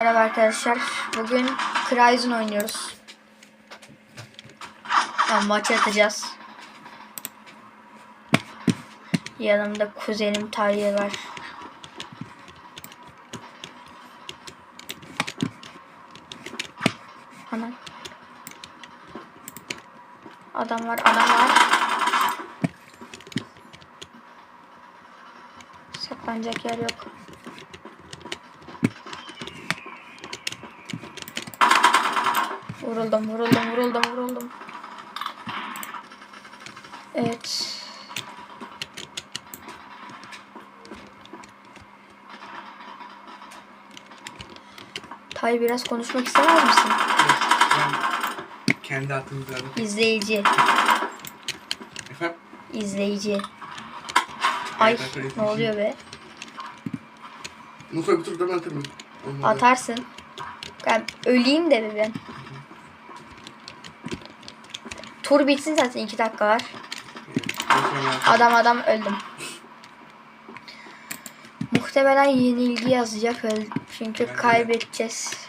Merhaba arkadaşlar. Bugün Cryzon oynuyoruz. Yani maç atacağız. Yanımda kuzenim Tayyip var. Ana. Adam var, adam var. Saklanacak yer yok. Vuruldum, vuruldum, vuruldum, vuruldum. Evet. Tay biraz konuşmak istemez misin? Ben kendi verdim. İzleyici, Efendim? izleyici. Ay ne oluyor be? Musa bir tur ben atarım. Olmadı. Atarsın. Ben öleyim de bir ben. Tur bitsin zaten iki dakika var. Adam adam öldüm. Muhtemelen yenilgi yazacak çünkü de. kaybedeceğiz.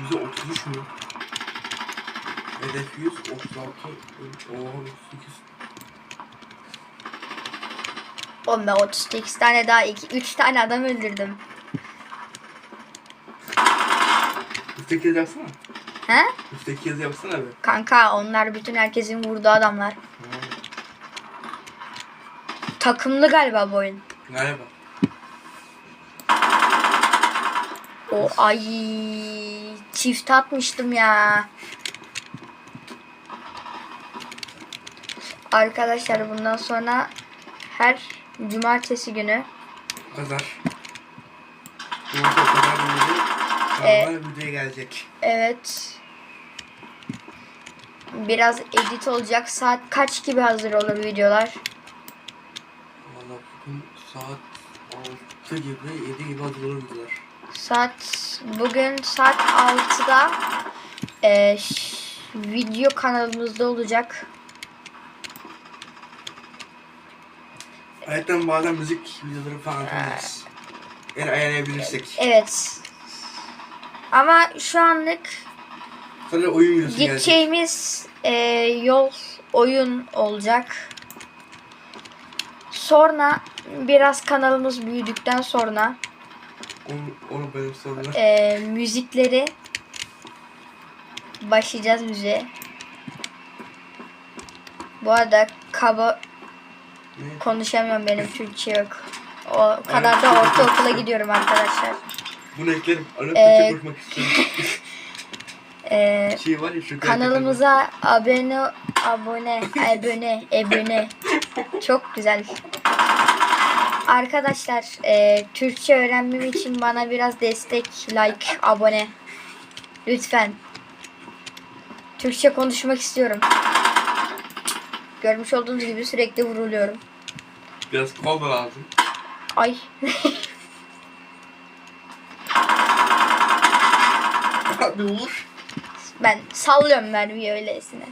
Yüzde otuz üç mü? Hedef 100, 36, oha 38. Oğlum ben 38 tane daha 2 3 tane adam öldürdüm. Üstteki yazı yapsana. He? Üstteki yazı yapsana be. Kanka onlar bütün herkesin vurduğu adamlar. Ha, Takımlı galiba bu oyun. Galiba. O ay çift atmıştım ya. Arkadaşlar bundan sonra her cumartesi günü Pazar. Musa pazar günü normal videoya gelecek. Evet. Biraz edit olacak. Saat kaç gibi hazır olur videolar? Valla bugün saat 6 gibi 7 gibi hazır olur videolar. Saat bugün saat 6'da e, video kanalımızda olacak. Ayrıca bazen müzik videoları falan atabiliriz. Eğer ayarlayabilirsek. Evet. Ama şu anlık Sadece oyun videosu gideceğimiz e, yol oyun olacak. Sonra biraz kanalımız büyüdükten sonra Onu, onu benim sorular. e, müzikleri başlayacağız müziğe. Bu arada kaba Ne? konuşamıyorum benim Türkçe yok. O kadar da ortaokula gidiyorum arkadaşlar. Bunu eklerim. Arada Ee, konuşmak istiyorum. E, kanalımıza abone abone abone abone çok güzel. Arkadaşlar e, Türkçe öğrenmem için bana biraz destek, like, abone. Lütfen. Türkçe konuşmak istiyorum. Görmüş olduğunuz gibi sürekli vuruluyorum. Biraz kol lazım. Ay. bir vur. Ben sallıyorum mermiyi öylesine.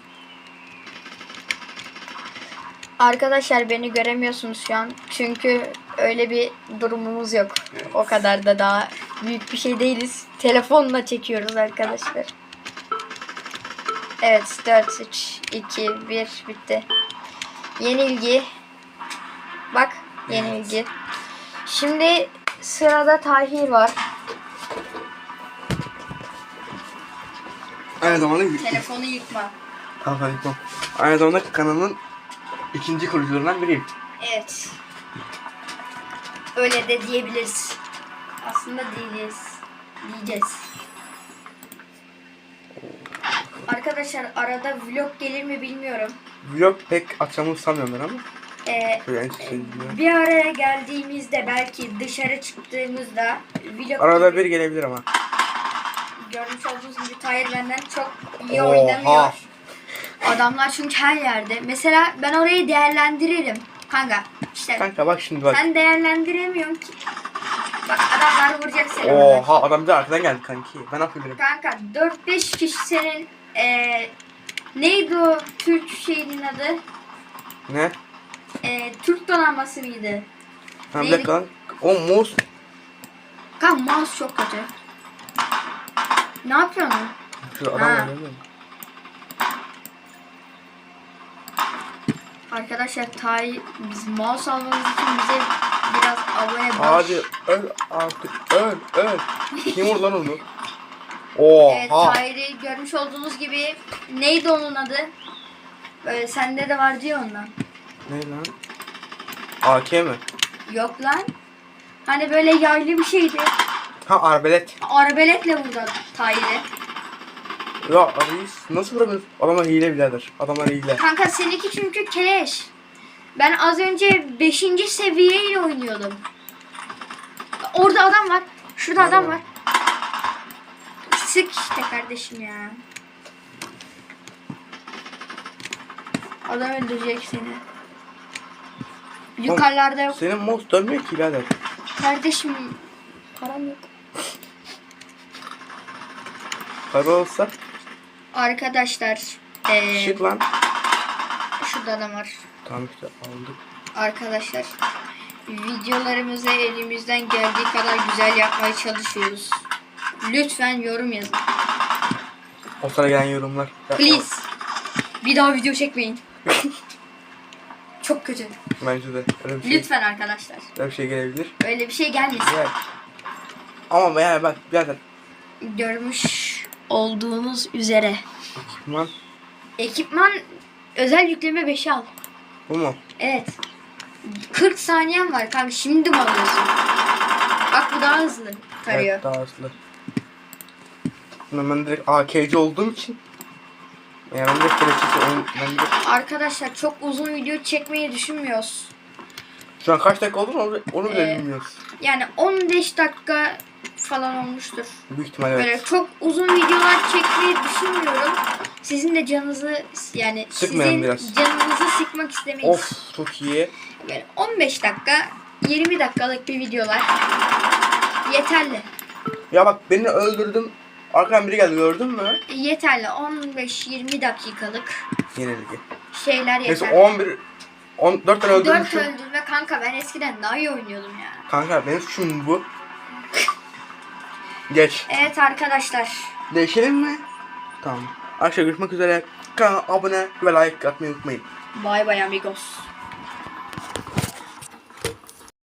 Arkadaşlar beni göremiyorsunuz şu an. Çünkü öyle bir durumumuz yok. Evet. O kadar da daha büyük bir şey değiliz. Telefonla çekiyoruz arkadaşlar. Evet 4, 3, 2, 1 bitti. Yenilgi. Bak yenilgi. Şimdi sırada Tahir var. Aynı zamanda Telefonu yıkma. Tamam hadi tamam. Aynı zamanda kanalın ikinci kurucularından biriyim. Evet. Öyle de diyebiliriz. Aslında değiliz. Diyeceğiz. Arkadaşlar arada vlog gelir mi bilmiyorum. Vlog pek atacağımı sanmıyorum ben ama. Ee, en sevdiğim. bir araya geldiğimizde belki dışarı çıktığımızda vlog Arada bir gelebilir ama. Görmüş olduğunuz gibi Tahir benden çok iyi Oha. oynamıyor. Adamlar çünkü her yerde. Mesela ben orayı değerlendiririm. Kanka işte Kanka bak şimdi bak. sen değerlendiremiyorsun ki. Bak adamlar vuracak seni. Oha adam bir de arkadan geldi kanki. Ben yapabilirim. Kanka 4-5 kişi senin eee neydi o Türk şeyinin adı? Ne? Eee Türk donanması mıydı? Ha bir Neydi? dakika lan. O mouse. Kanka mouse çok kötü. Ne yapıyorsun? Şurada adam Ha. var değil mi? Arkadaşlar Tay biz mouse almamız için bize biraz abone baş. Hadi öl artık öl öl. Kim vurdu lan onu? Oha. Evet Tahir'i görmüş olduğunuz gibi neydi onun adı? Böyle sende de vardı ya ondan. Ne lan? AK mi? Yok lan. Hani böyle yaylı bir şeydi. Ha arbelet. Arbeletle vurdu Tahir'i. Ya reis nasıl vuramıyorsun? Adamlar hile birader. Adamlar hile. Kanka seninki çünkü keleş. Ben az önce 5. seviyeyle oynuyordum. Orada adam var. Şurada adam var. Sık işte kardeşim ya. Adam öldürecek seni. Yukarılarda yok. Senin mouse dönmüyor ki birader. Kardeşim param yok. Para olsa Arkadaşlar eee şık lan. şurada adam var. Tamam işte aldık. Arkadaşlar videolarımızı elimizden geldiği kadar güzel yapmaya çalışıyoruz. Lütfen yorum yazın. O sıra gelen yorumlar. Please. Bir daha video çekmeyin. Çok kötü. Bence de. Öyle bir şey, Lütfen arkadaşlar. öyle bir şey gelebilir. Öyle bir şey gelmesin. Evet. Ama yani bak birader. Görmüş olduğunuz üzere. Ekipman Ekipman özel yükleme 5'i al. bu mu? Evet. 40 saniyen var kanka şimdi mi alıyorsun? Bak bu daha hızlı tarıyor. Evet daha hızlı. Ben, direkt AK'ci olduğum için ben kelepçesi oyun, ben direkt, Arkadaşlar çok uzun video çekmeyi düşünmüyoruz. şu an kaç dakika oldu mu onu, onu bile Ee, bilmiyoruz. Yani 15 dakika falan olmuştur. Büyük ihtimal evet. Böyle çok uzun videolar çekmeyi düşünmüyorum. Sizin de canınızı yani Sıkmayalım sizin biraz. canınızı sıkmak istemeyiz. Of çok iyi. Böyle 15 dakika 20 dakikalık bir videolar yeterli. Ya bak beni öldürdüm. Arkadan biri geldi gördün mü? Yeterli 15-20 dakikalık Yenilgi. şeyler Neyse yeterli. 11 14 tane 4 öldürmüşüm. öldürme kanka ben eskiden daha iyi oynuyordum ya. Kanka benim suçum bu. Geç. Evet arkadaşlar Değişelim mi? Tamam. Arkadaşlar görüşmek üzere. Kanala abone ve like atmayı unutmayın. bay bay amigos.